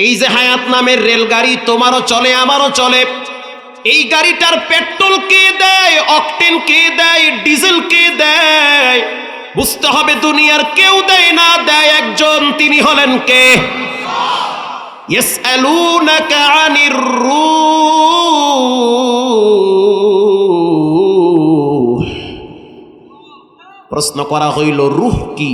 এই যে হায়াত নামের রেলগাড়ি, তোমারও চলে, আমারও চলে। এই গাড়িটার পেট্রোল কে দেয়, অকটেন কে দেয়, ডিজেল কে দেয়? বুঝতে হবে দুনিয়ার কেউ দেয় না, দেয় একজন, তিনি হলেন কে? প্রশ্ন করা হইল, রুহ কি?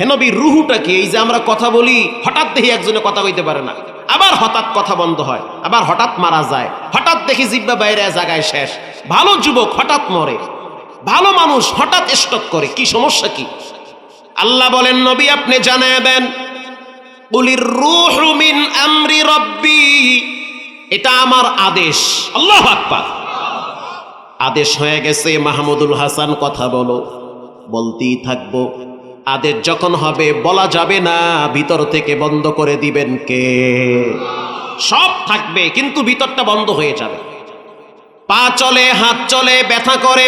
হেনবি রুহুটা কি? এই যে আমরা কথা বলি, হঠাৎ দেখি একজনে কথা কইতে পারে না। আবার হঠাৎ কথা বন্ধ হয়, আবার হঠাৎ মারা যায়। হঠাৎ দেখি জিব্বা বাইরে জায়গায় শেষ। ভালো যুবক হঠাৎ মরে। ভালো মানুষ হঠাৎ স্টক করে, কি সমস্যা কি? আল্লাহ বলেন, নবী, আপনি জানায় দেন কুলির রুহু মিন আমরি রব্বি। এটা আমার আদেশ। আল্লাহ আকবার। আদেশ হয়ে গেছে, মাহমুদুল হাসান, কথা বলো। বলতেই থাকব। আদেশ যখন হবে, বলা যাবে না ভিতর থেকে বন্ধ করে দিবেন কে। সব থাকবে, কিন্তু ভিতরটা বন্ধ হয়ে যাবে। পা চলে, হাত চলে, ব্যথা করে।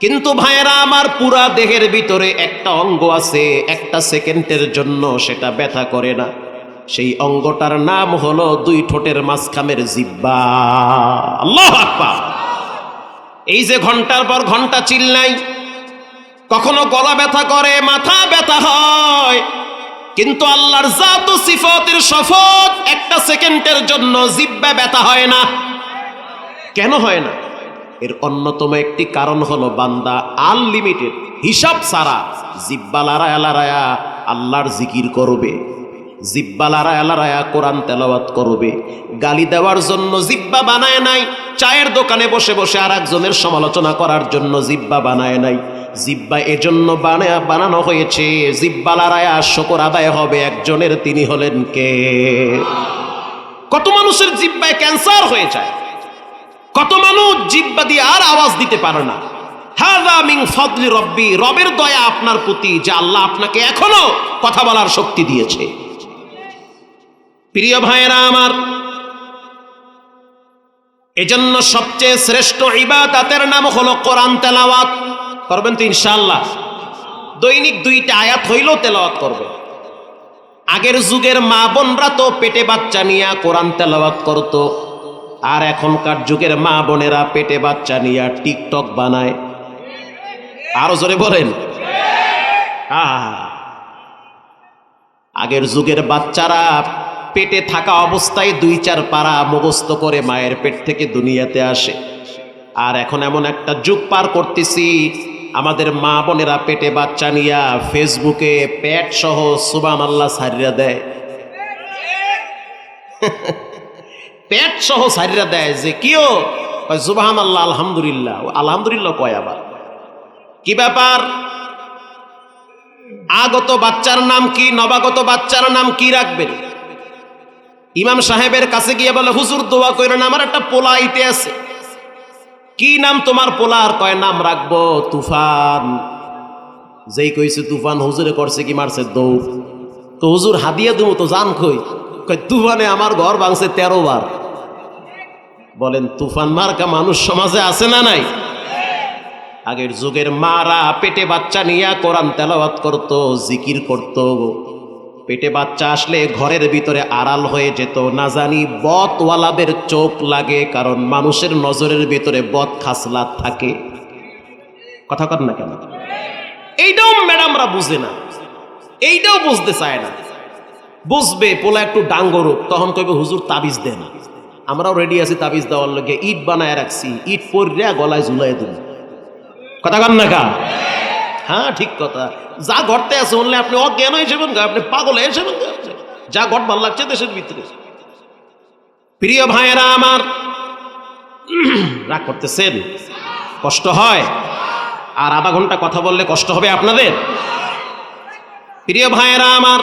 কিন্তু ভাইয়েরা, আমার পুরা দেহের ভিতরে একটা অঙ্গ আছে, একটা সেকেন্ডের জন্য সেটা ব্যথা করে না। সেই অঙ্গটার নাম হলো দুই ঠোঁটের মাঝখামের জিব্বা। আল্লাহ এই যে ঘণ্টার পর ঘণ্টা চিল্লাই কখনো গলা ব্যথা করে, মাথা ব্যথা হয়। কিন্তু আল্লাহর ও সিফতের শপথ একটা সেকেন্ডের জন্য জিব্বা ব্যথা হয় না। কেন হয় না? এর অন্যতম একটি কারণ হলো বান্দা আনলিমিটেড, হিসাব সারা জিব্বা লারায়া লারায়া আল্লাহর জিকির করবে। জিব্বা লারায়া লারায়া কোরআন তেলাওয়াত করবে। গালি দেওয়ার জন্য জিব্বা বানায় নাই, চায়ের দোকানে বসে বসে আর একজনের সমালোচনা করার জন্য জিব্বা বানায় নাই। জিব্বা এজন্য বানায় বানানো হয়েছে। জিব্বা লারায়া শকর আদায় হবে, একজনের তিনি হলেন কে? কত মানুষের জিব্বায় ক্যান্সার হয়ে যায়। কত মানুষ জিব্বা দিয়ে আর আওয়াজ দিতে পারে না। মিং ফদলি রব্বি, রবের দয়া আপনার প্রতি, যে আল্লাহ আপনাকে এখনও কথা বলার শক্তি দিয়েছে। প্রিয় ভাইয়েরা আমার, এজন্য সবচেয়ে শ্রেষ্ঠ ইবাদাতের নাম হলো কোরআন তেলাওয়াত। করবেন তো ইনশাল্লাহ দৈনিক দুইটা আয়াত হইলেও তেলাওয়াত করবে। আগের যুগের মা বোনরা তো পেটে বাচ্চা নিয়ে কোরআন তেলাওয়াত করতো। আর এখনকার যুগের মা বোনেরা পেটে বাচ্চা নিয়ে টিকটক বানায়। আরও জোরে বলেন। আগের যুগের বাচ্চারা পেটে থাকা অবস্থায় দুই চার পাড়া মুখস্থ করে মায়ের পেট থেকে দুনিয়াতে আসে। আর এখন এমন একটা যুগ পার করতেছি আমাদের মা বোনেরা পেটে বাচ্চা নিয়া ফেসবুকে পেট সহ সুবান আল্লাহ সারিয়া দেয়। পেট সহ সারিরা দেয় যে কিও জুবাহান আল্লাহ আলহামদুলিল্লাহ। আলহামদুলিল্লাহ কয় আবার? কি ব্যাপার? আগত বাচ্চার নাম কি, নবাগত বাচ্চার নাম কি রাখবেন? ইমাম সাহেবের কাছে গিয়ে বলে, হুজুর দোয়া করেন আমার একটা পোলা আইতে আছে। কি নাম তোমার পোলার? কয়, নাম রাখব, তুফান। যেই কইছে তুফান, হুজুরে করছে কি, মারছে দৌড় তো হুজুর হাদিয়া দেবো তো জান কই? কয়, তুফানে আমার ঘর ভাঙছে তেরো বার। বলেন, তুফান মার্কা মানুষ সমাজে আছে না নাই? আগের যুগের মারা পেটে বাচ্চা নিয়ে কোরআন তেলাওয়াত করত, জিকির করত। পেটে বাচ্চা আসলে ঘরের ভিতরে আড়াল হয়ে যেত। না জানি বতওয়ালাদের চোখ লাগে, কারণ মানুষের নজরের ভিতরে বদ খাসলাত থাকে। কথা কর না কেন? এইটাও ম্যাডামরা বুঝে না। এইটাও বুঝতে চায় না। বুঝবে, পোলা একটু ডাঙ্গরুক তখন কইবে, হুজুর তাবিজ দেন আমরাও রেডি আছি তাবিজ দেওয়ার লগে। ইট বানায় রাখছি, ইট পরিয়া গলায় ঝুলাই দেব। কথা কান না কা হ্যাঁ ঠিক কথা। যা ঘটতে আছে বললে আপনি অজ্ঞান গা, আপনি পাগল গা। যা ঘট ভালো লাগছে দেশের ভিতরে। প্রিয় ভাইয়েরা আমার রাগ করতেছেন? কষ্ট হয়? আর আধা ঘণ্টা কথা বললে কষ্ট হবে আপনাদের? প্রিয় ভাইয়েরা আমার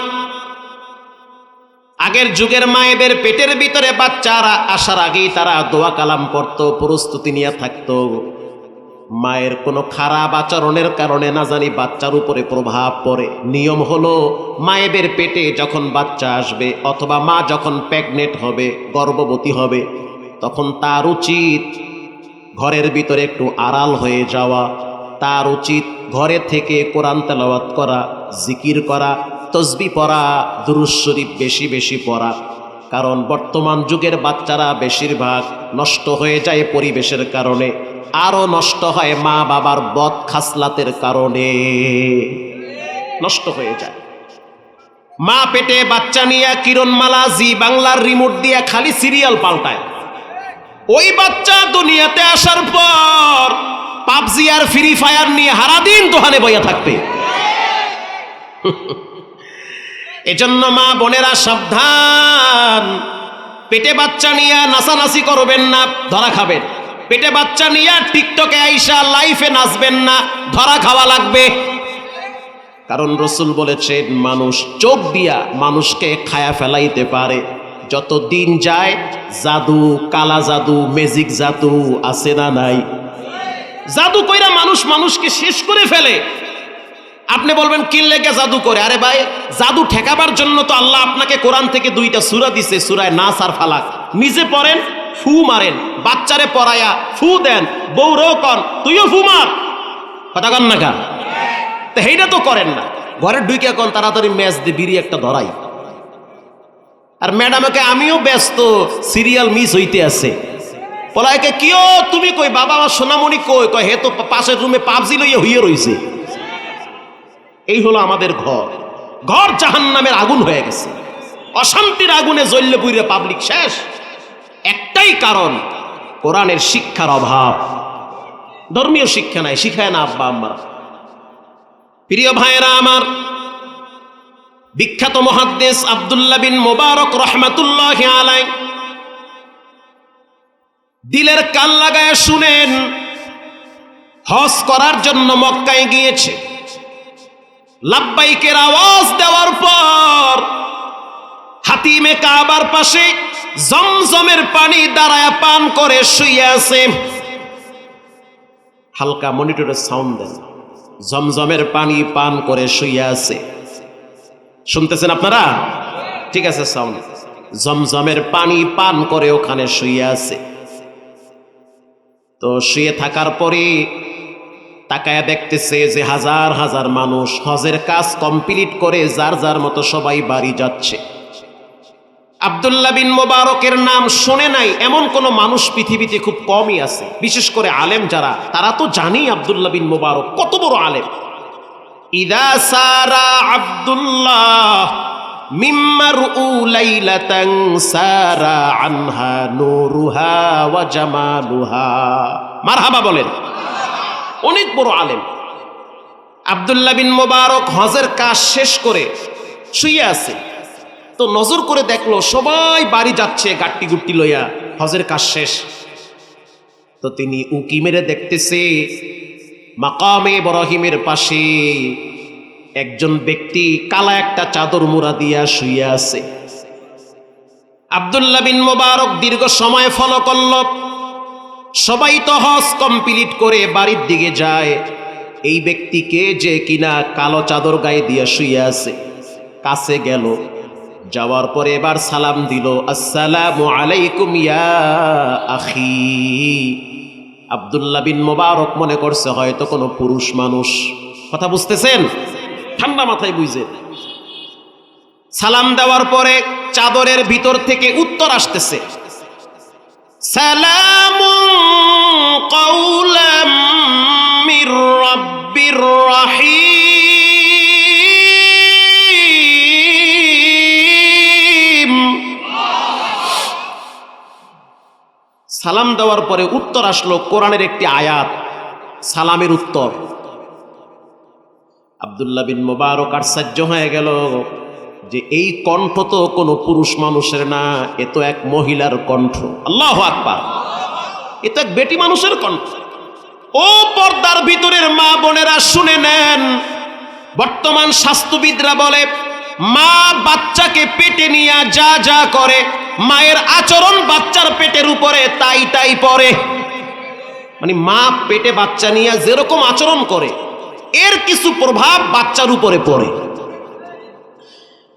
আগের যুগের মায়েদের পেটের ভিতরে বাচ্চারা আসার আগেই তারা দোয়া কালাম করত প্রস্তুতি নিয়ে থাকতো। মায়ের কোনো খারাপ আচরণের কারণে না জানি বাচ্চার উপরে প্রভাব পড়ে। নিয়ম হলো, মায়েদের পেটে যখন বাচ্চা আসবে অথবা মা যখন প্রেগনেন্ট হবে, গর্ভবতী হবে, তখন তার উচিত ঘরের ভিতরে একটু আড়াল হয়ে যাওয়া, তার উচিত ঘরে থেকে কোরআন তেলাওয়াত করা, জিকির করা, তসবি পড়া দুরুজ শরীফ বেশি বেশি পড়া। কারণ বর্তমান যুগের বাচ্চারা বেশিরভাগ নষ্ট হয়ে যায় পরিবেশের কারণে। আরও নষ্ট হয় মা বাবার বদ খাসলাতের কারণে। নষ্ট হয়ে যায়। মা পেটে বাচ্চা নিয়ে কিরণমালা জি বাংলার রিমোট দিয়ে খালি সিরিয়াল পাল্টায়। ওই বাচ্চা দুনিয়াতে আসার পর পাবজি আর ফ্রি ফায়ার নিয়ে হারাদিন দোকানে বইয়া থাকবে। এজন্য মা বোনেরা সাবধান। পেটে বাচ্চা নিয়ে নাচানাচি করবেন না, ধরা খাবেন। পেটে বাচ্চা নিয়ে টিকটকে আইসা লাইফে নাচবেন না, ধরা খাওয়া লাগবে। কারণ রসুল বলেছেন, মানুষ চোখ দিয়া মানুষকে খায়া ফেলাইতে পারে। যত দিন যায়, জাদু, কালা জাদু ম্যাজিক জাদু আছে না নাই? জাদু কইরা মানুষ মানুষকে শেষ করে ফেলে। আপনি বলবেন কি লেগে জাদু করে? আরে ভাই, জাদু ঠেকাবার জন্য তো আল্লাহ আপনাকে কোরআন থেকে দুইটা সুরা দিছে, সুরায় নাস আর ফালাক। নিজে পড়েন, ফু মারেন, বাচ্চারে পড়ায়া ফু দেন বউরেও কন তুইও ফু মার। কথা কন না কা তো সেইটা তো করেন না। ঘরের ঢুকে কন, তাড়াতাড়ি ম্যাচ দিয়ে বিড়ি একটা ধরাই। আর ম্যাডামকে আমিও ব্যস্ত, সিরিয়াল মিস হইতে আছে। পলাইকে কিও তুমি কই, বাবা আমার সোনামণি কই? কয়, হে তো পাশের রুমে পাবজি লইয়া হইয়ে রইছে। এই হলো আমাদের ঘর। ঘর জাহান নামের আগুন হয়ে গেছে। অশান্তির আগুনে জ্বললে পুইরে পাবলিক শেষ। একটাই কারণ, কোরআনের শিক্ষার অভাব। ধর্মীয় শিক্ষা নাই, শিখায় না আব্বা আম্মা। প্রিয় ভাইয়েরা আমার, বিখ্যাত মহাদ্দেশ আব্দুল্লাহ বিন মোবারক রহমাতুল্লাহ আলাই দিলের কান লাগায় শুনেন, হজ করার জন্য মক্কায় গিয়েছে। লাব্বাইকের আওয়াজ দেওয়ার পর হাতিমে কাবার পাশে জমজমের পানি দাঁড়ায় পান করে শুয়ে আছে। হালকা মনিটরের সাউন্ড দেন। জমজমের পানি পান করে শুয়ে আছে। শুনতেছেন আপনারা? ঠিক আছে, সাউন্ড। জমজমের পানি পান করে ওখানে শুয়ে আছে। তো শুয়ে থাকার পরে তাকায়া দেখতেছে যে হাজার হাজার মানুষ হজের কাজ কমপ্লিট করে যার যার মতো সবাই বাড়ি যাচ্ছে। আব্দুল্লাহ বিন মোবারকের নাম শোনে নাই, এমন কোন মানুষ পৃথিবীতে খুব কমই আছে। বিশেষ করে আলেম যারা, তারা তো জানি আব্দুল্লাহ বিন মোবারক কত বড় আলেম। ইদা সারা আব্দুল্লাহ মিম্মার সারা আনহা মারহাবা বলেন। অনেক বড় আলেম। আব্দুল্লাহ বিন মোবারক হজের কাজ শেষ করে শুয়ে আছে। তো নজর করে দেখল সবাই বাড়ি যাচ্ছে গাট্টি গুট্টি লইয়া, হজের কাজ শেষ। তো তিনি উকি মেরে দেখতেছে, মাকামে বরহিমের পাশে একজন ব্যক্তি কালা একটা চাদর মুড়া দিয়া শুয়ে আছে। আব্দুল্লাহ বিন মোবারক দীর্ঘ সময় ফলো করল। সবাই তো হজ কমপ্লিট করে বাড়ির দিকে যায়। এই ব্যক্তিকে যে কিনা কালো চাদর গায়ে দিয়ে শুয়ে আছে? কাছে গেল। যাওয়ার পরে এবার সালাম দিল, আসসালামু আলাইকুম ইয়া আখি। আব্দুল্লাহ বিন মোবারক মনে করছে হয়তো কোনো পুরুষ মানুষ। কথা বুঝতেছেন? ঠান্ডা মাথায় বুঝে। সালাম দেওয়ার পরে চাদরের ভিতর থেকে উত্তর আসতেছে। সালাম সালাম দেওয়ার পরে উত্তর আসলো কোরআনের একটি আয়াত, সালামের উত্তর। আব্দুল্লাহ বিন মোবারক আশ্চর্য হয়ে গেল যে এই কণ্ঠ তো কোনো পুরুষ মানুষের না, এ তো এক মহিলার কণ্ঠ। আল্লাহ আকবার। এ তো এক বেটি মানুষের কণ্ঠ। ও পর্দার ভিতরের মা বোনেরা শুনে নেন। বর্তমান স্বাস্থ্যবিদরা বলে, মা বাচ্চাকে পেটে নিয়ে যা যা করে, মায়ের আচরণ বাচ্চার পেটের উপরে তাই তাই পড়ে। মানে মা পেটে বাচ্চা নিয়ে যেরকম আচরণ করে, এর কিছু প্রভাব বাচ্চার উপরে পড়ে।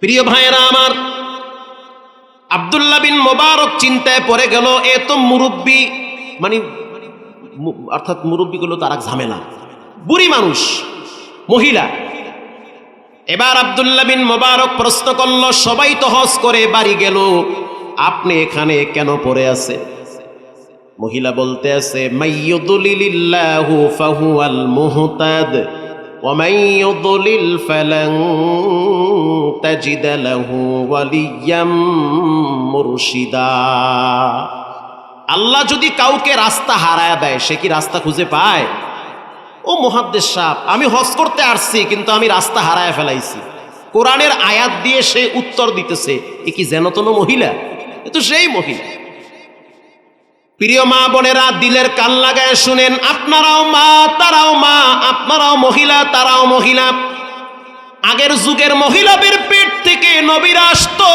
প্রিয় ভাইয়েরা আমার, আব্দুল্লাহ বিন মোবারক চিন্তায় পড়ে গেল, এ তো মুরব্বী মানে অর্থাৎ মুরব্বীগুলো তার এক ঝামেলা। বুড়ি মানুষ, মহিলা। এবার আবদুল্লা বিন মোবারক প্রশ্ন করল, সবাই তো করে বাড়ি গেল, আপনি এখানে কেন পড়ে আছে? মহিলা বলতে আছে মুরশিদা। আল্লাহ যদি কাউকে রাস্তা হারায় দেয়, সে কি রাস্তা খুঁজে পায়? ও মহাদ্দেশ সাপ আমি হজ করতে আসছি, কিন্তু আমি রাস্তা হারায় ফেলাইছি। কোরআনের আয়াত দিয়ে সে উত্তর দিতেছে, এ কি যেন তেন মহিলা? এ তো সেই মহিলা। প্রিয় মা বোনেরা, দিলের কান লাগায় শুনেন, আপনারাও মা, তারাও মা, আপনারাও মহিলা, তারাও মহিলা। আগের যুগের মহিলাদের পেট থেকে নবীরা আসতো,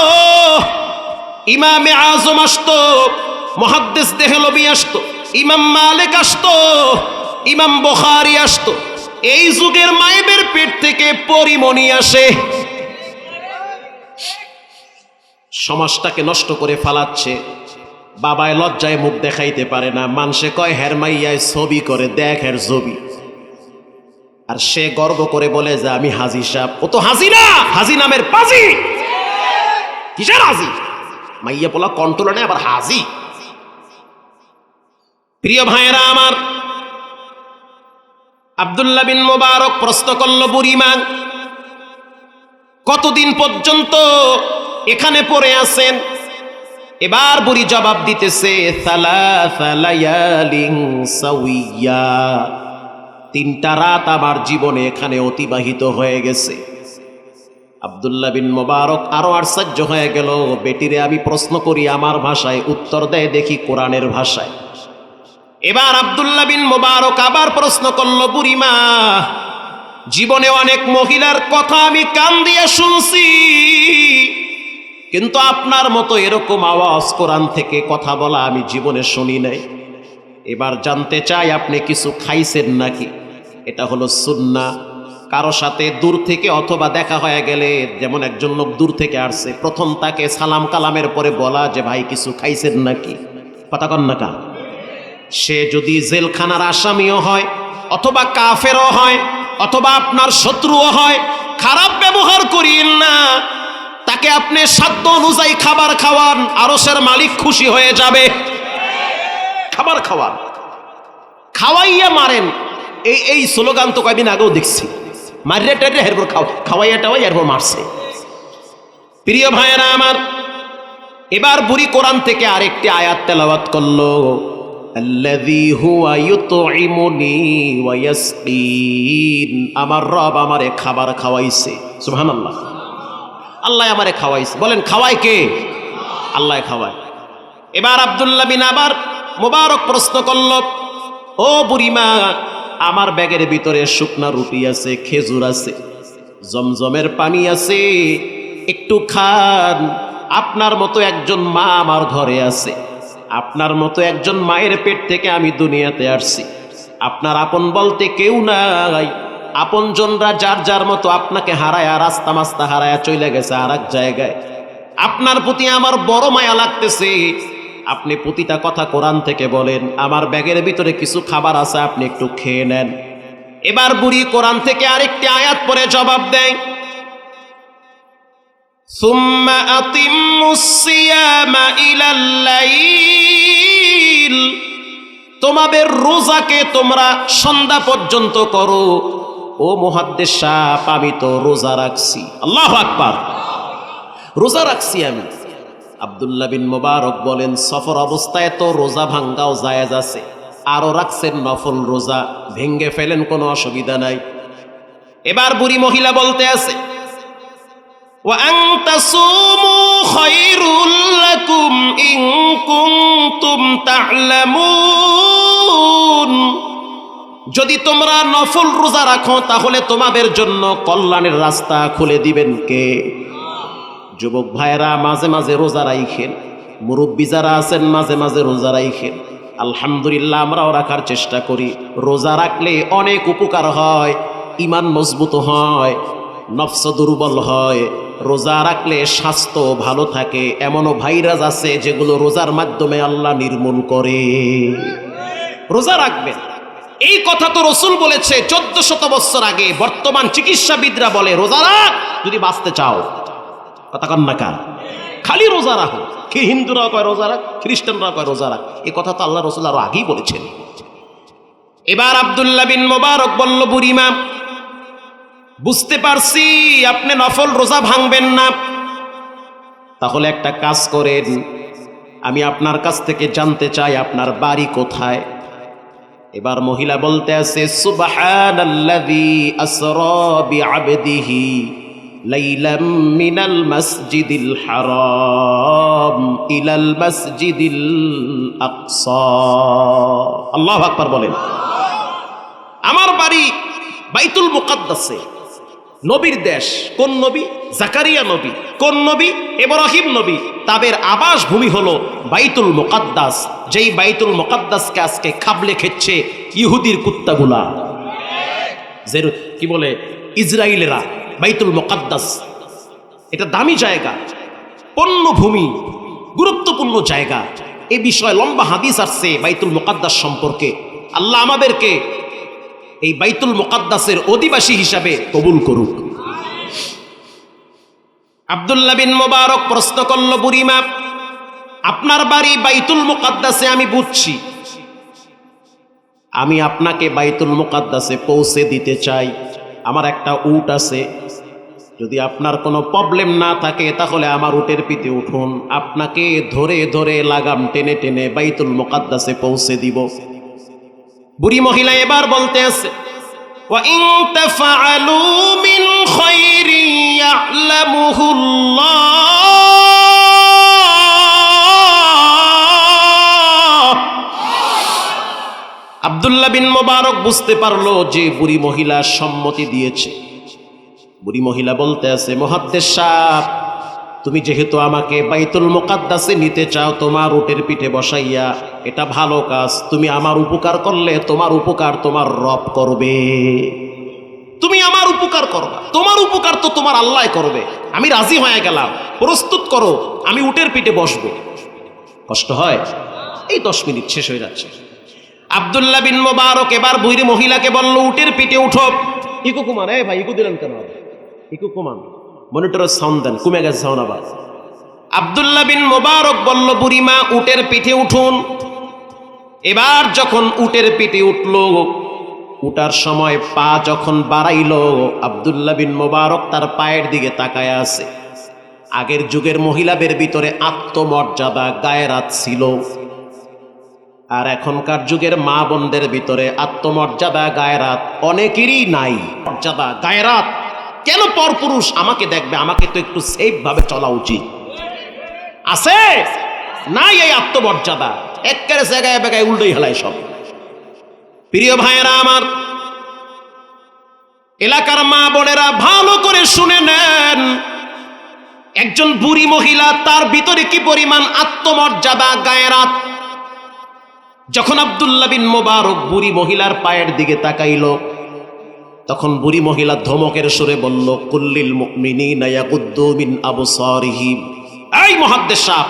ইমামে আজম আসতো মহাদ্দেশ দেহলবি আসতো, ইমাম মালিক আসতো, ইমাম বখারি আসতো। এই যুগের মায়েদের পেট থেকে পরিমণি আসে। সমাজটাকে নষ্ট করে ফালাচ্ছে। বাবায় লজ্জায় মুখ দেখাইতে পারে না। মানুষে কয়, হের মাইয়ায় ছবি করে, দেখ হের ছবি। আর সে গর্ব করে বলে যে, আমি হাজি সাহ ও তো হাজি না! হাজি নামের পাজি! কিসের হাজি? মাইয়া পোলা কন্ট্রোলে নেই, আবার হাজি? প্রিয় ভাইয়েরা আমার, আব্দুল্লাহ বিন মোবারক প্রশ্ন করল বুড়িমা কতদিন পর্যন্ত এখানে পড়ে আছেন? এবার বুড়ি জবাব দিতেছে তিনটা রাত আমার জীবনে এখানে অতিবাহিত হয়ে গেছে। আবদুল্লাহ বিন মোবারক আরও আশ্চর্য হয়ে গেল, বেটিরে, আমি প্রশ্ন করি আমার ভাষায় উত্তর দেয় দেখি কোরআনের ভাষায়। এবার আবদুল্লাহ বিন মোবারক আবার প্রশ্ন করল বুড়িমা জীবনে অনেক মহিলার কথা আমি কান দিয়ে শুনছি, কিন্তু আপনার মতো এরকম আওয়াজ কোরআন থেকে কথা বলা আমি জীবনে শুনি নাই। এবার জানতে চাই আপনি কিছু খাইছেন নাকি? এটা হলো সুন্না। কারও সাথে দূর থেকে অথবা দেখা হয়ে গেলে যেমন একজন লোক দূর থেকে আসছে, প্রথম তাকে সালাম কালামের পরে বলা যে, ভাই, কিছু খাইছেন নাকি? কথা কন না কা সে যদি জেলখানার আসামিও হয়, অথবা কাফেরও হয়, অথবা আপনার শত্রুও হয়, খারাপ ব্যবহার করিয়েন না। তাকে আপনি সাধ্য অনুযায়ী খাবার খাওয়ান, আরসের মালিক খুশি হয়ে যাবে। খাবার খাওয়ান। খাওয়াইয়া মারেন। এই এই স্লোগান তো কয়দিন আগেও দেখছি। মারিয়া টারিয়া এরপর খাও খাওয়াইয়া টাওয়াই এরপর মারছে। প্রিয় ভাইয়েরা আমার, এবার বুড়ি কোরআন থেকে আরেকটি আয়াত তেলাওয়াত করল। আমার রব আমারে খাবার খাওয়াইছে। সুবহানাল্লাহ। আল্লাহ আমারে খাওয়াইছে। বলেন, খাওয়ায় কে? আল্লাহ খাওয়ায়। এবার আব্দুল্লাহ বিন আবার মোবারক প্রশ্ন করল, ও বুড়িমা, আমার ব্যাগের ভিতরে শুকনা রুটি আছে, খেজুর আছে, জমজমের পানি আছে, একটু খান। আপনার মতো একজন মা আমার ঘরে আছে। আপনার মতো একজন মায়ের পেট থেকে আমি দুনিয়াতে আসছি। আপনার আপন বলতে কেউ নাই। আপনজনরা যার যার মতো আপনাকে হারায়া, রাস্তা মাস্তা হারায়া চলে গেছে আর এক জায়গায়। আপনার প্রতি আমার বড় মায়া লাগতেছে। আপনি প্রতিটা কথা কোরআন থেকে বলেন। আমার ব্যাগের ভিতরে কিছু খাবার আছে, আপনি একটু খেয়ে নেন। এবার বুড়ি কোরআন থেকে আরেকটি আয়াত পরে জবাব দেয়। ثم أتموا الصيام إلى الليل তোমাদের রোজাকে তোমরা সন্ধ্যা পর্যন্ত করো ও মহাদ্দেশ সাপ আমি তো রোজা রাখছি আল্লাহ আকবার রোজা রাখছি আমি আবদুল্লাহ বিন মোবারক বলেন সফর অবস্থায় তো রোজা ভাঙ্গাও জায়েজ আছে আরও রাখছেন নফল রোজা ভেঙ্গে ফেলেন কোনো অসুবিধা নাই এবার বুড়ি মহিলা বলতে আছে যদি তোমরা নফল রোজা রাখো, তাহলে তোমাদের জন্য কল্যাণের রাস্তা খুলে দিবেন কে? যুবক ভাইয়েরা, মাঝে মাঝে রোজা রাইখেন। মুরব্বী যারা আছেন, মাঝে মাঝে রোজা রাইখেন। আলহামদুলিল্লাহ, আমরাও রাখার চেষ্টা করি। রোজা রাখলে অনেক উপকার হয় ইমান মজবুত হয়, নফস দুর্বল হয়। রোজা রাখলে স্বাস্থ্য ভালো থাকে। এমনও ভাইরাস আছে যেগুলো রোজার মাধ্যমে আল্লাহ নির্মূল করে। রোজা রাখবেন। এই কথা তো রসুল বলেছে চোদ্দ শত বছর আগে। বর্তমান চিকিৎসাবিদরা বলে, রোজা রাখ যদি বাঁচতে চাও। কথা কন না কার? খালি রোজা রাখো। কি হিন্দুরাও কয়, রোজা রাখ? খ্রিস্টানরাও কয়, রোজা রাখ। এই কথা তো আল্লাহ রসুল আরও আগেই বলেছেন। এবার আব্দুল্লাহ বিন মোবারক বলল বুড়িমা বুঝতে পারছি, আপনি নফল রোজা ভাঙবেন না। তাহলে একটা কাজ করেন, আমি আপনার কাছ থেকে জানতে চাই আপনার বাড়ি কোথায়। এবার মহিলা বলতে আছে, সুবহানাল্লাযী আসরা মাসজিদিল মাসজিদিল আকবার বলেন। আমার বাড়ি বাইতুল মুকাদ্দাসে। নবীর দেশ। কোন নবী? জাকারিয়া নবী। কোন নবী? ইব্রাহিম নবী। তাদের আবাস ভূমি হলো বাইতুল মোকাদ্দাস। যেই বাইতুল মোকাদ্দাসকে আজকে খাবলে খেচ্ছে ইহুদির কুত্তাগুলা। যে কি বলে? ইসরায়েলেরা বাইতুল মোকাদ্দাস। এটা দামি জায়গা, পণ্যভূমি, গুরুত্বপূর্ণ জায়গা। এ বিষয়ে লম্বা হাদিস আসছে বাইতুল মোকাদ্দাস সম্পর্কে। আল্লাহ আমাদেরকে এই বাইতুল মুকাদ্দাসের অধিবাসী হিসাবে কবুল করুক। আব্দুল্লাহ বিন মোবারক প্রশ্ন করল, বুড়িমা, আপনার বাড়ি বাইতুল মুকাদ্দাসে আমি বুঝছি। আমি আপনাকে বাইতুল মুকাদ্দাসে পৌঁছে দিতে চাই। আমার একটা উট আছে। যদি আপনার কোনো প্রবলেম না থাকে, তাহলে আমার উটের পিতে উঠুন। আপনাকে ধরে ধরে লাগাম টেনে টেনে বাইতুল মুকাদ্দাসে পৌঁছে দিব। বুড়ি মহিলা এবার বলতে আছে وَإِن تَفْعَلُوا مِنْ خَيْرٍ يَعْلَمُهُ اللَّهُ আব্দুল্লাহ বিন মোবারক বুঝতে পারলো যে বুড়ি মহিলা সম্মতি দিয়েছে বুড়ি মহিলা বলতে আছে মহাদ্দেশ সাহ তুমি যেহেতু আমাকে বাইতুল মোকাদ্দাসে নিতে চাও, তোমার উটের পিঠে বসাইয়া, এটা ভালো কাজ। তুমি আমার উপকার করলে, তোমার উপকার তোমার রব করবে। তুমি আমার উপকার করবা। তোমার উপকার তো তোমার আল্লাহ করবে। আমি রাজি হয়ে গেলাম। প্রস্তুত করো, আমি উটের পিঠে বসবো। কষ্ট হয়? এই দশ মিনিট শেষ হয়ে যাচ্ছে। আবদুল্লাহ বিন মোবারক এবার বুড়ি মহিলাকে বলল, উটের পিঠে উঠো। ইকু কুমার এ ভাই, ইকু দিলেন কেন? ইকু কুমান মনিটরের সাউন্ড দেন, কমে গেছে সাউন্ড আবার। আবদুল্লাহ বিন মোবারক বলল বুড়িমা উটের পিঠে উঠুন। এবার যখন উটের পিঠে উঠল উটার সময় পা যখন বাড়াইল, আবদুল্লাহ বিন মোবারক তার পায়ের দিকে তাকায় আছে। আগের যুগের মহিলাদের ভিতরে আত্মমর্যাদা গায়েরাত ছিল। আর এখনকার যুগের মা বোনদের ভিতরে আত্মমর্যাদা গায়রাত অনেকেরই নাই। মর্যাদা গায়রাত কেন পরপুরুষ আমাকে দেখবে? আমাকে তো একটু সেফ ভাবে চলা উচিত। আছে? নাই এই আত্মমর্যাদা। একেবারে জায়গায় বেগায় উল্টোই হেলায় সব। প্রিয় ভাইয়েরা আমার, এলাকার মা বোনেরা ভালো করে শুনে নেন, একজন বুড়ি মহিলা তার ভিতরে কি পরিমাণ আত্মমর্যাদা গায়রাত যখন আবদুল্লাহ বিন মোবারক বুড়ি মহিলার পায়ের দিকে তাকাইল তখন বুড়ি মহিলা ধমকের সুরে বলল, কুল্লিল মিন আবসারিহিম এই মহাদ্দেশ সাহেব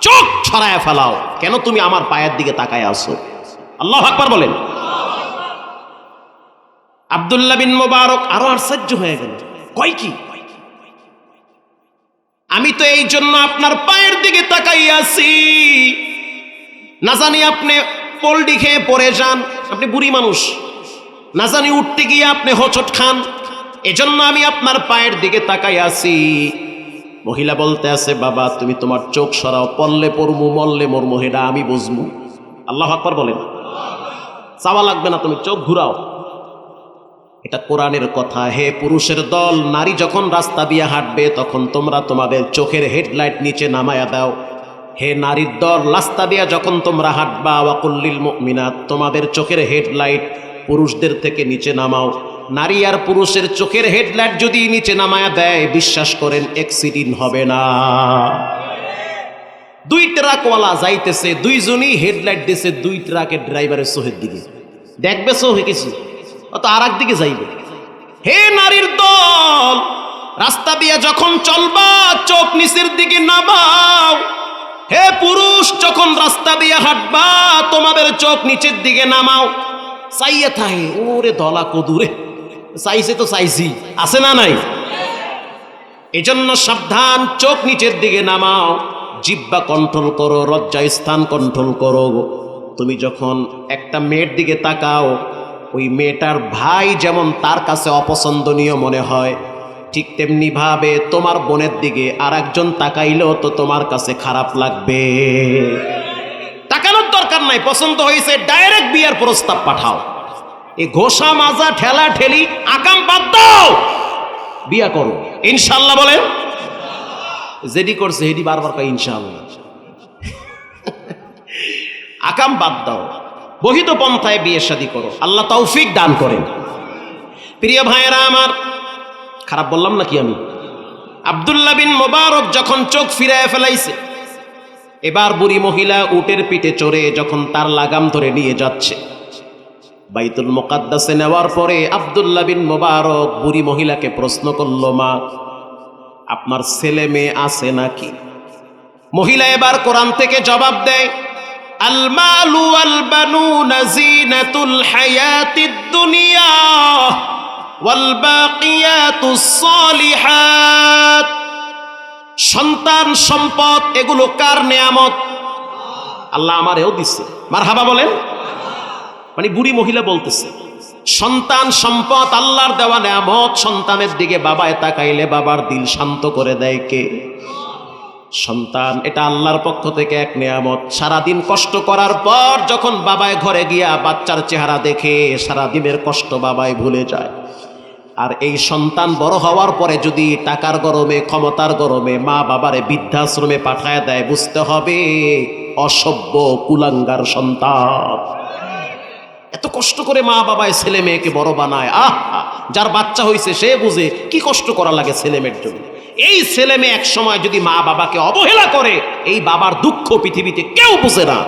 চোখ ছড়ায় ফেলাও। কেন তুমি আমার পায়ের দিকে তাকায় আসো আল্লাহ আকবার বলেন। আবদুল্লাহ বিন মোবারক আরও আশ্চর্য হয়ে গেল। কয় কি? আমি তো এই জন্য আপনার পায়ের দিকে তাকাই আছি। না জানি আপনি পোল্ডি খেয়ে পড়ে যান। আপনি বুড়ি মানুষ। না জানি উঠতে গিয়ে আপনি হোচট খান। এজন্য আমি আপনার পায়ের দিকে তাকাই আছি। মহিলা বলতে আছে, বাবা, তুমি তোমার চোখ সরাও পল্লে পড়মু মল্লে মোর মহিলা আমি বুঝব আল্লাহ আকবর বলেন। চাওয়া লাগবে না তুমি, চোখ ঘুরাও। এটা কোরআনের কথা। হে পুরুষের দল, নারী যখন রাস্তা দিয়ে হাঁটবে, তখন তোমরা তোমাদের চোখের হেডলাইট নিচে নামায়া দাও। হে নারীর দল, রাস্তা দিয়া যখন তোমরা হাঁটবা ওয়াকুল্লিল মুমিনাত, তোমাদের চোখের হেডলাইট পুরুষদের থেকে নিচে নামাও। নারী আর পুরুষের চোখের হেডলাইট যদি নিচে নামায়া দেয়, বিশ্বাস করেন অ্যাক্সিডেন্ট হবে না। দুই ট্রাকওয়ালা যাইতেছে, দুইজনই হেডলাইট দিছে, দুই ট্রাকের ড্রাইভারের সোহের দিকে। দেখবে সোহে কিছু? অত আর দিকে যাইবে। হে নারীর দল, রাস্তা দিয়ে যখন চলবা, চোখ নিচের দিকে নামাও। হে পুরুষ, যখন রাস্তা দিয়ে হাঁটবা, তোমাদের চোখ নিচের দিকে নামাও। চাইয়ে থাকে ওরে দলা কদুরে। চাইছে তো চাইছি, আছে না নাই? এজন্য সাবধান, চোখ নিচের দিকে নামাও। জিব্বা কন্ট্রোল করো, লজ্জা স্থান কন্ট্রোল করো তুমি যখন একটা মেয়ের দিকে তাকাও, ওই মেয়েটার ভাই যেমন তার কাছে অপছন্দনীয় মনে হয়, ঠিক তেমনি ভাবে তোমার বোনের দিকে আর একজন তাকাইলেও তো তোমার কাছে খারাপ লাগবে। দরকার নাই, পছন্দ হয়েছে ডাইরেক্ট বিয়ার প্রস্তাব পাঠাও। এই ঘোষা, মাজা, ঠেলা, ঠেলি আকাম বাদ দাও। বিয়া করো। ইনশাল্লাহ বলেন যেডি করছে হেডি বারবার কয় ইনশাল্লাহ আকাম বাদ দাও। বহিত পন্থায় বিয়ে শাদী করো। আল্লাহ তৌফিক দান করেন। প্রিয় ভাইয়েরা আমার, খারাপ বললাম নাকি আমি? আব্দুল্লাহ বিন মোবারক যখন চোখ ফিরায় ফেলাইছে এবার বুড়ি মহিলা উটের পিঠে চড়ে যখন তার লাগাম ধরে নিয়ে যাচ্ছে। বাইতুল মোকাদ্দাসে নেওয়ার পরে আব্দুল্লাহ বিন মোবারক বুড়ি মহিলাকে প্রশ্ন করল, মা, আপনার ছেলে মেয়ে আছে নাকি? মহিলা এবার কোরআন থেকে জবাব দেয়, আল মালু ওয়াল বানুনা জিনাতুল হায়াতিদ দুনিয়া সন্তান, সম্পদ, এগুলো কার নেয়ামত? আল্লাহ আমার আমারেও দিচ্ছে মারহাবা বলেন। মানে বুড়ি মহিলা বলতেছে, সন্তান, সম্পদ, আল্লাহর দেওয়া নেয়ামত, সন্তানের দিকে বাবায় তাকাইলে বাবার দিল শান্ত করে দেয় কে? সন্তান, এটা আল্লাহর পক্ষ থেকে এক নেয়ামত। সারাদিন কষ্ট করার পর যখন বাবায় ঘরে গিয়া বাচ্চার চেহারা দেখে সারা দিনের কষ্ট বাবায় ভুলে যায়। আর এই সন্তান বড় হওয়ার পরে যদি টাকার গরমে, ক্ষমতার গরমে, মা বাবারে বৃদ্ধাশ্রমে পাঠায় দেয়, বুঝতে হবে অসভ্য কুলাঙ্গার সন্তান। এত কষ্ট করে মা বাবায় ছেলে মেয়েকে বড় বানায়। আহ, যার বাচ্চা হয়েছে সে বুঝে কি কষ্ট করা লাগে ছেলে মেয়ের জন্য। এই ছেলে মেয়ে এক সময় যদি মা বাবাকে অবহেলা করে, এই বাবার দুঃখ পৃথিবীতে কেউ বুঝে না।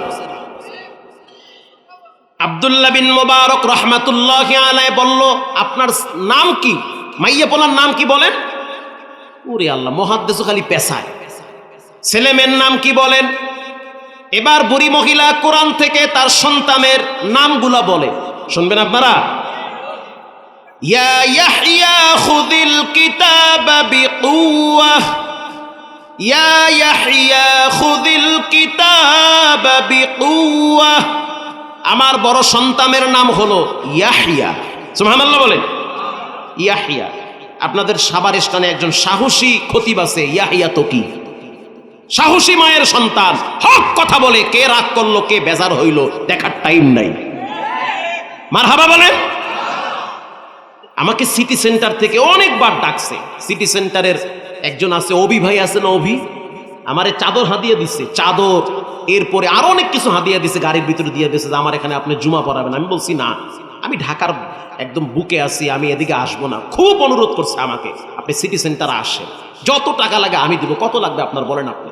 আব্দুল্লাহ বিন মোবারক রহমাতুল্লাহ আলাই বলল, আপনার নাম কি? মাইয়া পোলার নাম কি বলেন? ওরে আল্লাহ, মহাদ্দেশ খালি পেশায়। ছেলে মেয়ের নাম কি বলেন? এবার বুড়ি মহিলা কোরআন থেকে তার সন্তানের নামগুলা বলে। শুনবেন আপনারা? ইয়াহইয়া খুদিল কিতাব বিকুওয়াহ আমার বড় সন্তানের নাম হলো ইয়াহিয়া। সুবহানাল্লাহ বলেন। ইয়াহিয়া। আপনাদের সাবার স্থানে একজন সাহসী খতিব আছে, ইয়াহিয়া তো কি? সাহসী মায়ের সন্তান। হক কথা বলে, কে রাগ করল, কে বেজার হইল, দেখার টাইম নাই। মার হাবা বলেন। আমাকে সিটি সেন্টার থেকে অনেকবার ডাকছে। সিটি সেন্টারের একজন আছে, অভি ভাই আছে না অভি? আমারে চাদর হাদিয়ে দিচ্ছে চাদর। এরপরে আরও অনেক কিছু হাদিয়ে দিছে, গাড়ির ভিতরে দিয়ে দিছে যে আমার এখানে আপনি জুমা পড়াবেন। আমি বলছি, না, আমি ঢাকার একদম বুকে আছি, আমি এদিকে আসব না। খুব অনুরোধ করছে আমাকে, আপনি সিটি সেন্টারে আসেন। যত টাকা লাগে আমি দিব, কত লাগবে আপনার বলেন আপনি?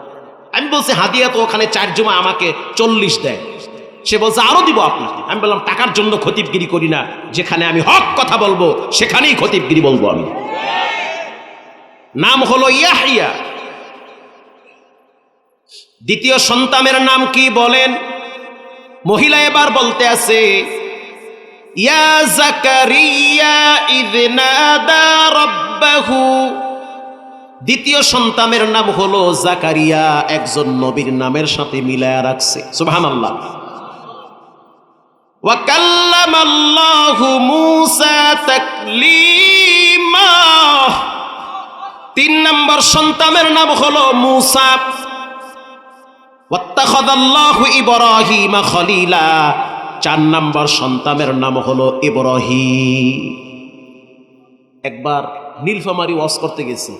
আমি বলছি, হাদিয়া তো ওখানে চার জমা আমাকে চল্লিশ দেয়। সে বলছে, আরও দিব আপনাকে। আমি বললাম, টাকার জন্য খতিবগিরি করি না, যেখানে আমি হক কথা বলব, সেখানেই খতিবগিরি বলব আমি। নাম হলো ইয়াহিয়া। দ্বিতীয় সন্তানের নাম কি বলেন? মহিলা এবার বলতে আছে, ইয়া জাকারিয়া দ্বিতীয় সন্তানের নাম হলো জাকারিয়া, একজন নবীর নামের সাথে মিলায়া রাখছে। মূসা তাকলিমা। তিন নম্বর সন্তানের নাম হলো মূসা। ইব্রাহিমা খলিলা। চার নম্বর সন্তানের নাম হলো ইব্রাহিম। একবার নীলফামারি ওয়াজ করতে গেছি।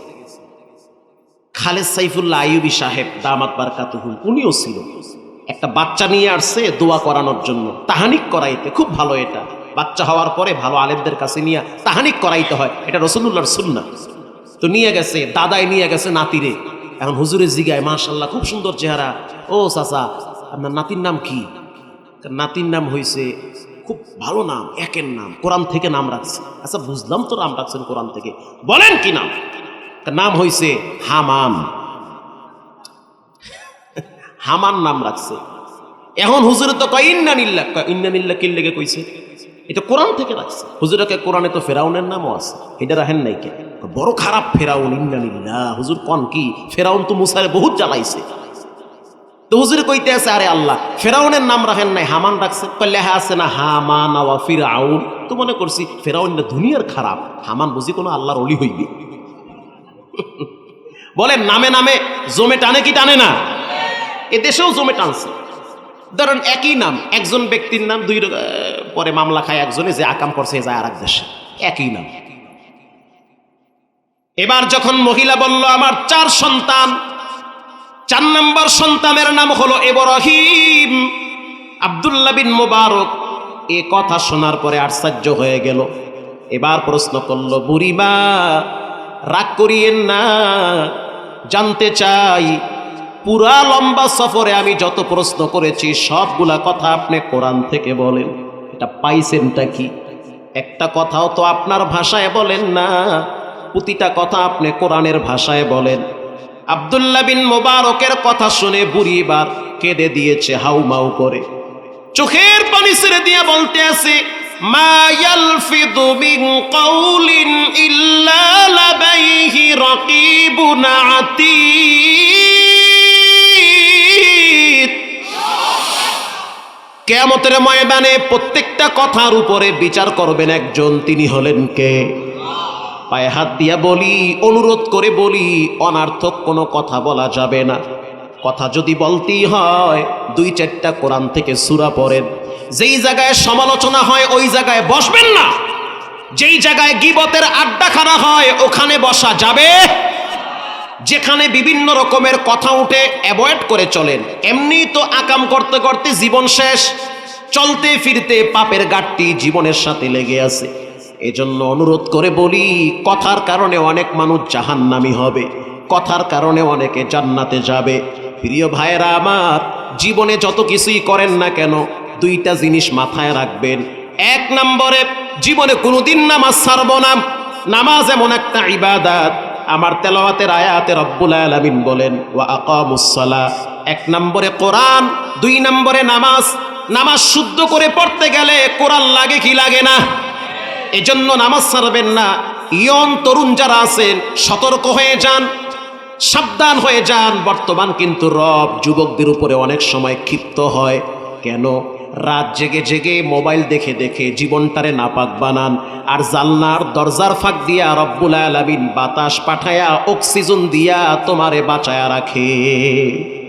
খালেদ সাইফুল্লাহ আইয়ুবী সাহেব, দামাত বারকাতুহুল, উনিও ছিল। একটা বাচ্চা নিয়ে আসছে দোয়া করানোর জন্য। তাহানিক করাইতে, খুব ভালো এটা। বাচ্চা হওয়ার পরে ভালো আলেমদের কাছে নিয়ে তাহানিক করাইতে হয়। এটা রসুল্লাহর সুন্না তো নিয়ে গেছে, দাদাই নিয়ে গেছে নাতিরে। এখন হুজুরের জিগায় মাশাল্লাহ খুব সুন্দর চেহারা। ও চাচা, আপনার নাতির নাম কি? নাতির নাম হয়েছে খুব ভালো নাম, একের নাম, কোরআন থেকে নাম রাখছে। আচ্ছা বুঝলাম তো নাম রাখছেন কোরআন থেকে। বলেন কি নাম? তার নাম হয়েছে হামান। হামান নাম রাখছে। এখন হুজুরে তো কয় ইন্নানিল্লা কয় ইন্নানিল্লা কি লেগে কইছে? এটা কোরআন থেকে রাখছে। হুজুরকে কোরআনে তো ফেরাউনের নামও আছে। এটা রাখেন নাই কে বড় খারাপ ফেরাউন ইন্নানিল্লাহ হুজুর কন কি? ফেরাউন তো মুসারে বহুত জ্বালাইছে। তো হুজুরে কইতে আছে, আরে আল্লাহ, ফেরাউনের নাম রাখেন নাই, হামান রাখছে। কই লেখা আছে না, হামান ওয়া ফিরাউন। তো মনে করছি ফেরাউন দুনিয়ার খারাপ। হামান বুঝি কোনো আল্লাহর অলি হইবে। বলেন, নামে নামে, জমে টানে কি টানে না? এ দেশেও জমে টানছে। ধরেন একই নাম, একজন ব্যক্তির নাম দুই পরে মামলা খায় একজনে, যে আকাম করছে, যায় আর এক দেশে। একই নাম। এবার যখন মহিলা বলল, আমার চার সন্তান, চার নম্বর সন্তানের নাম হলো এবরহিম। আব্দুল্লাহ বিন মোবারক। এ কথা শোনার পরে আশ্চর্য হয়ে গেল। এবার প্রশ্ন করল বুড়িমা রাগ করিয়েন না, জানতে চাই পুরা লম্বা সফরে আমি যত প্রশ্ন করেছি, সবগুলা কথা আপনি কোরআন থেকে বলেন। এটা পাইছেনটা কি? একটা কথাও তো আপনার ভাষায় বলেন না, প্রতিটা কথা আপনি কোরআনের ভাষায় বলেন। আব্দুল্লাহ বিন মোবারকের কথা শুনে বুড়ি এবার কেঁদে দিয়েছে, হাউমাউ করে। চোখের পানি ছেড়ে দিয়ে বলতে আছে, মা কাউলিন ইল্লা কেয়ামতের ময়দানে প্রত্যেকটা কথার উপরে বিচার করবেন একজন, তিনি হলেন কে? পায়ে হাত দিয়া বলি, অনুরোধ করে বলি, অনার্থক কোনো কথা বলা যাবে না। কথা যদি বলতেই হয়, দুই চারটা কোরআন থেকে সুরা পড়েন। যেই জায়গায় সমালোচনা হয়, ওই জায়গায় বসবেন না। যেই জায়গায় গিবতের আড্ডা আড্ডাখানা হয়, ওখানে বসা যাবে যেখানে বিভিন্ন রকমের কথা উঠে অ্যাভয়েড করে চলেন। এমনি তো আকাম করতে করতে জীবন শেষ। চলতে ফিরতে পাপের গাঠটি জীবনের সাথে লেগে আছে। এজন্য অনুরোধ করে বলি, কথার কারণে অনেক মানুষ জাহান্নামি হবে। কথার কারণে অনেকে জান্নাতে যাবে। প্রিয় ভাইয়েরা আমার, জীবনে যত কিছুই করেন না কেন, দুইটা জিনিস মাথায় রাখবেন। এক নম্বরে, জীবনে কোনোদিন নামাজ ছাড়ব না। নামাজ এমন একটা ইবাদাত। আমার তেলাওয়াতের আয়াতে রব্বুল আলামিন বলেন এক নম্বরে কোরআন, দুই নম্বরে নামাজ। নামাজ শুদ্ধ করে পড়তে গেলে কোরআন লাগে কি লাগে না? এজন্য নামাজ ছাড়বেন না। ইয়ন তরুণ যারা আছেন, সতর্ক হয়ে যান, সাবধান হয়ে যান। বর্তমান কিন্তু রব যুবকদের উপরে অনেক সময় ক্ষিপ্ত হয়। কেন? রাত জেগে জেগে মোবাইল দেখে দেখে জীবনটারে নাপাক বানান। আর জালনার দরজার ফাঁক দিয়া রব্বুল বাতাস পাঠায়া অক্সিজেন দিয়া তোমারে বাঁচায়া রাখে।